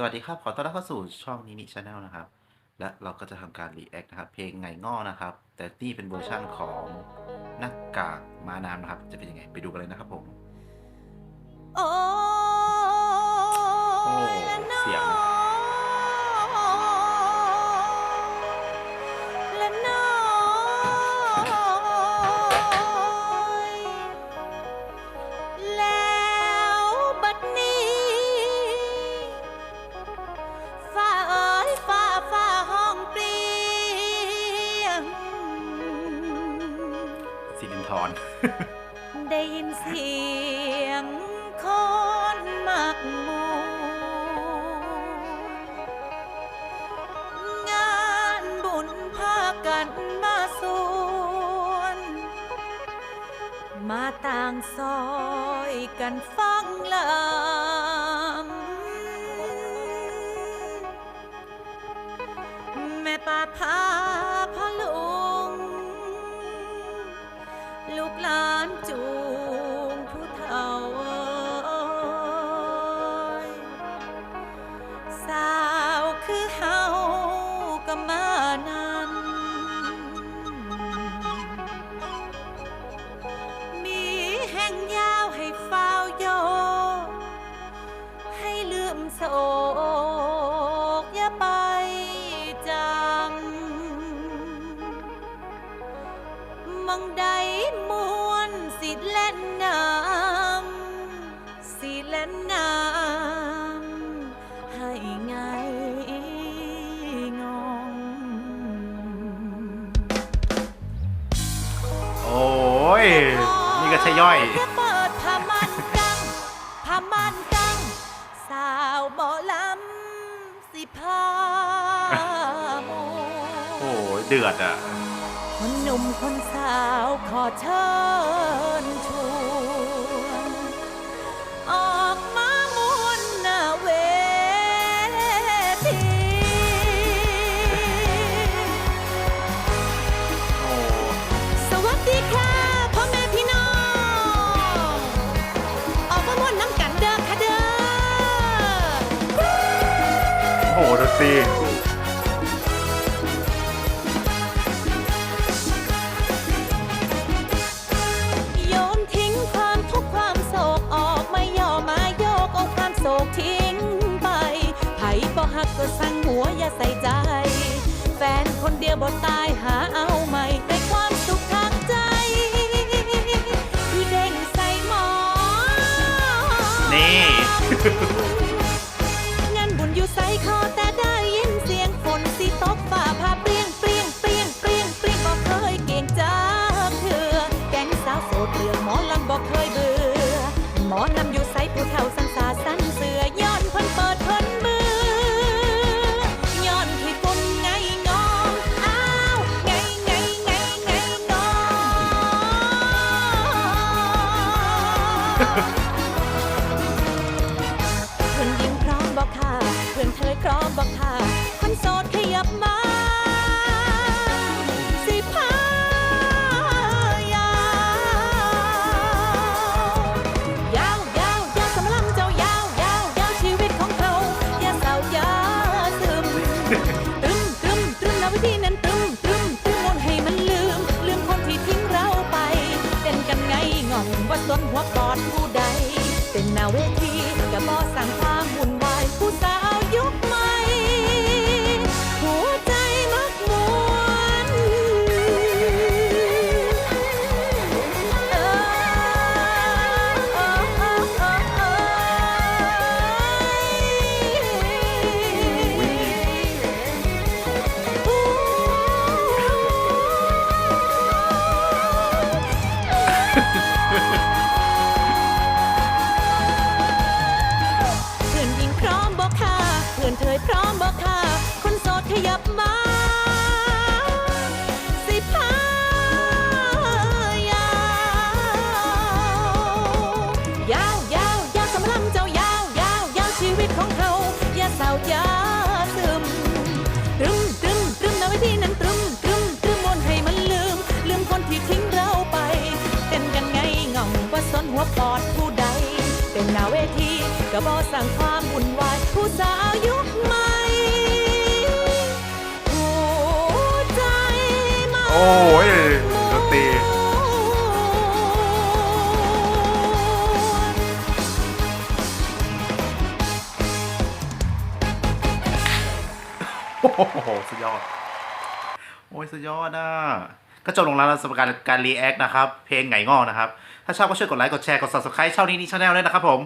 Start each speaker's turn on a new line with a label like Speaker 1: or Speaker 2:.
Speaker 1: สวัสดีครับ ขอต้อนรับเข้าสู่ช่องนิมิชาแนลนะครับ และเราก็จะทำการรีแอคนะครับ เพลงไงง้อนะครับ แต่นี่เป็นเวอร์ชั่นของหน้ากากมาน้ำนะครับ จะเป็นยังไงไปดูกันเลยนะครับผม
Speaker 2: โอ้
Speaker 1: เสียง
Speaker 2: ได้ยินเสียงคนมากมูงานบุญพากันมาสวน มาต่างซอยกันฟังลำแม่ป่าพาำมังใดมวนสิเล่นน้ำสิเล่นน้ำให้ไงงง
Speaker 1: โอ้ย นี่ก็ใช่ย่อย
Speaker 2: จะเปิดผ้ามันกังผ้ามันกัง สาวหมอลำสิพาโม
Speaker 1: โอ้ยเดือดอะ
Speaker 2: คนหนุ่มคนสาวขอเชิญชวนออกมามวนหน้าเวที สวัสดีค่ะพ่อแม่พี่น้อง ออกมามวนน้ำกันเด้อค่ะเด้อ
Speaker 1: โหดนตรี
Speaker 2: ทิ้งไปไผบ่ฮักก็สั่งหัวอย่าใส่ใจ แฟนคนเดียวบ่ตายหาเอาใหม่ได้ความสุขทางใจ คือเด้งใส่หมอ
Speaker 1: นี่
Speaker 2: Ha ha ha! ผู้ใด เป็นนาเวทีกับบอสั่งความวุ่นวายผู้สาว ปอดผู้ใด เป็นหน้าเวทีกระบอสั่งความวุ่นวาย ผู้สาวยุคใหม่ผู้ใจมา
Speaker 1: โอ้ยดนตรีโอ้โห สุดยอด โอ้ย สุดยอดอะ ก็จบลงแล้วสำหรับการการรีแอคนะครับ เพลงไงงอนะครับ ถ้าชอบก็ช่วยกดไลค์ กดแชร์ กด subscribe ช่องนี้นี่ชาแนลด้วยนะครับผม